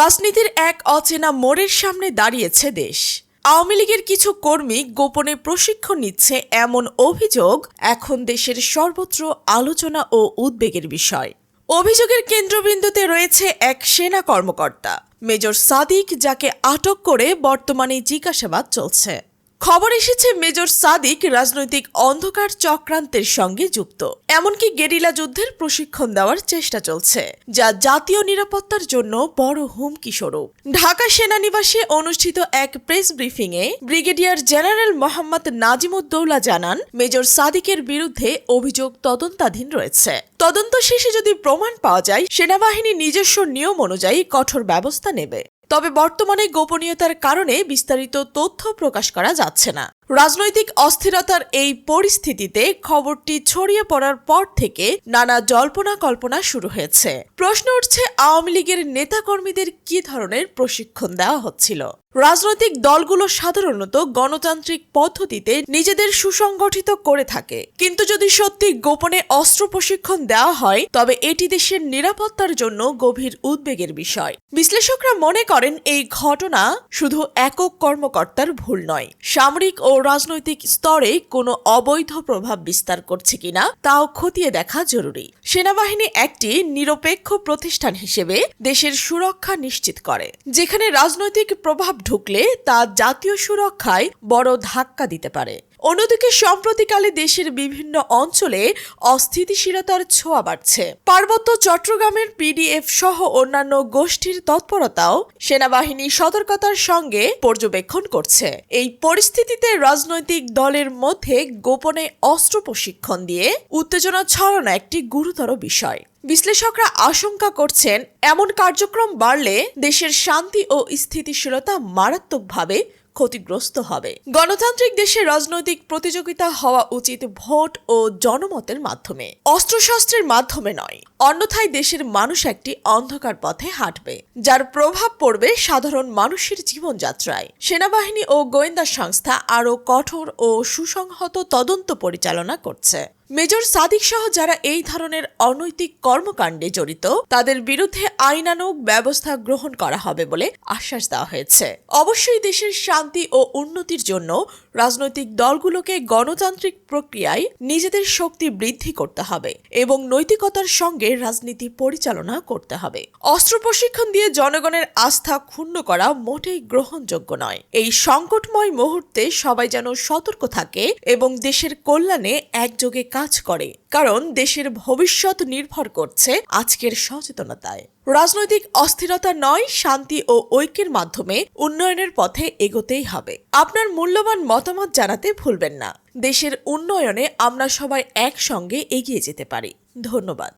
রাজনীতির এক অচেনা মোড়ের সামনে দাঁড়িয়েছে দেশ। আওয়ামী লীগের কিছু কর্মী গোপনে প্রশিক্ষণ নিচ্ছে এমন অভিযোগ এখন দেশের সর্বত্র আলোচনা ও উদ্বেগের বিষয়। অভিযোগের কেন্দ্রবিন্দুতে রয়েছে এক সেনা কর্মকর্তা, মেজর সাদিক, যাকে আটক করে বর্তমানে জিজ্ঞাসাবাদ চলছে। খবর এসেছে মেজর সাদিক রাজনৈতিক অন্ধকার চক্রান্তের সঙ্গে যুক্ত। এমনকি গেরিলা যুদ্ধের প্রশিক্ষণ দেওয়ার চেষ্টা চলছে, যা জাতীয় নিরাপত্তার জন্য বড় হুমকি স্বরূপ। ঢাকা সেনানিবাসে অনুষ্ঠিত এক প্রেস ব্রিফিংয়ে ব্রিগেডিয়ার জেনারেল মোহাম্মদ নাজিমুদ্দৌলা জানান, মেজর সাদিকের বিরুদ্ধে অভিযোগ তদন্তাধীন রয়েছে। তদন্ত শেষে যদি প্রমাণ পাওয়া যায়, সেনাবাহিনী নিজস্ব নিয়ম অনুযায়ী কঠোর ব্যবস্থা নেবে। তবে বর্তমানে গোপনীয়তার কারণে বিস্তারিত তথ্য প্রকাশ করা যাচ্ছে না। রাজনৈতিক অস্থিরতার এই পরিস্থিতিতে খবরটি ছড়িয়ে পড়ার পর থেকে নানা জল্পনা কল্পনা শুরু হয়েছে। প্রশ্ন উঠছে, আওয়ামী লীগের নেতাকর্মীদের কি ধরনের প্রশিক্ষণ দেওয়া হচ্ছিল? রাজনৈতিক দলগুলো সাধারণত গণতান্ত্রিক পদ্ধতিতে নিজেদের সুসংগঠিত করে থাকে। কিন্তু যদি সত্যি গোপনে অস্ত্র প্রশিক্ষণ দেওয়া হয়, তবে এটি দেশের নিরাপত্তার জন্য গভীর উদ্বেগের বিষয়। বিশ্লেষকরা মনে করেন, এই ঘটনা শুধু একক কর্মকর্তার ভুল নয়। সামরিক ও রাজনৈতিক স্তরে কোনো অবৈধ প্রভাব বিস্তার করছে কিনা তাও খতিয়ে দেখা জরুরি। সেনাবাহিনী একটি নিরপেক্ষ প্রতিষ্ঠান হিসেবে দেশের সুরক্ষা নিশ্চিত করে, যেখানে রাজনৈতিক প্রভাব ঢুকলে তা জাতীয় সুরক্ষায় বড় ধাক্কা দিতে পারে। অন্যদিকে, সম্প্রতিকালে দেশের বিভিন্ন অঞ্চলে অস্থিতিশীলতার ছোঁয়া বাড়ছে। পার্বত্য চট্টগ্রামের পিডিএফ সহ অন্যান্য গোষ্ঠীর তৎপরতাও সেনাবাহিনী সতর্কতার সঙ্গে পর্যবেক্ষণ করছে। এই পরিস্থিতিতে রাজনৈতিক দলের মধ্যে গোপনে অস্ত্র প্রশিক্ষণ দিয়ে উত্তেজনা ছড়ানো একটি গুরুতর বিষয়। বিশ্লেষকরা আশঙ্কা করছেন, এমন কার্যক্রম বাড়লে দেশের শান্তি ও স্থিতিশীলতা মারাত্মকভাবে ক্ষতিগ্রস্ত হবে। গণতান্ত্রিক দেশে রাজনৈতিক প্রতিযোগিতা হওয়া উচিত ভোট ও জনমতের মাধ্যমে। অস্ত্রশস্ত্রের মাধ্যমে নয়, অন্যথায় দেশের মানুষ একটি অন্ধকার পথে হাঁটবে, যার প্রভাব পড়বে সাধারণ মানুষের জীবনযাত্রায়। সেনাবাহিনী ও গোয়েন্দা সংস্থা আরও কঠোর ও সুসংহত তদন্ত পরিচালনা করছে। মেজর সাদিক সহ যারা এই ধরনের অনৈতিক কর্মকাণ্ডে জড়িত, তাদের বিরুদ্ধে আইনানুগ ব্যবস্থা গ্রহণ করা হবে বলে আশ্বাস দেওয়া হয়েছে। অবশ্যই দেশের শান্তি ও উন্নতির জন্য রাজনৈতিক দলগুলোকে গণতান্ত্রিক প্রক্রিয়ায় নিজেদের শক্তি বৃদ্ধি করতে হবে এবং নৈতিকতার সঙ্গে রাজনীতি পরিচালনা করতে হবে। অস্ত্র প্রশিক্ষণ দিয়ে জনগণের আস্থা ক্ষুণ্ণ করা মোটেই গ্রহণযোগ্য নয়। এই সংকটময় মুহূর্তে সবাই যেন সতর্ক থাকে এবং দেশের কল্যাণে একযোগে কাজ করে, কারণ দেশের ভবিষ্যৎ নির্ভর করছে আজকের সচেতনতায়। রাজনৈতিক অস্থিরতা নয়, শান্তি ও ঐক্যের মাধ্যমে উন্নয়নের পথে এগোতেই হবে। আপনার মূল্যবান মতামত জানাতে ভুলবেন না। দেশের উন্নয়নে আমরা সবাই একসঙ্গে এগিয়ে যেতে পারি। ধন্যবাদ।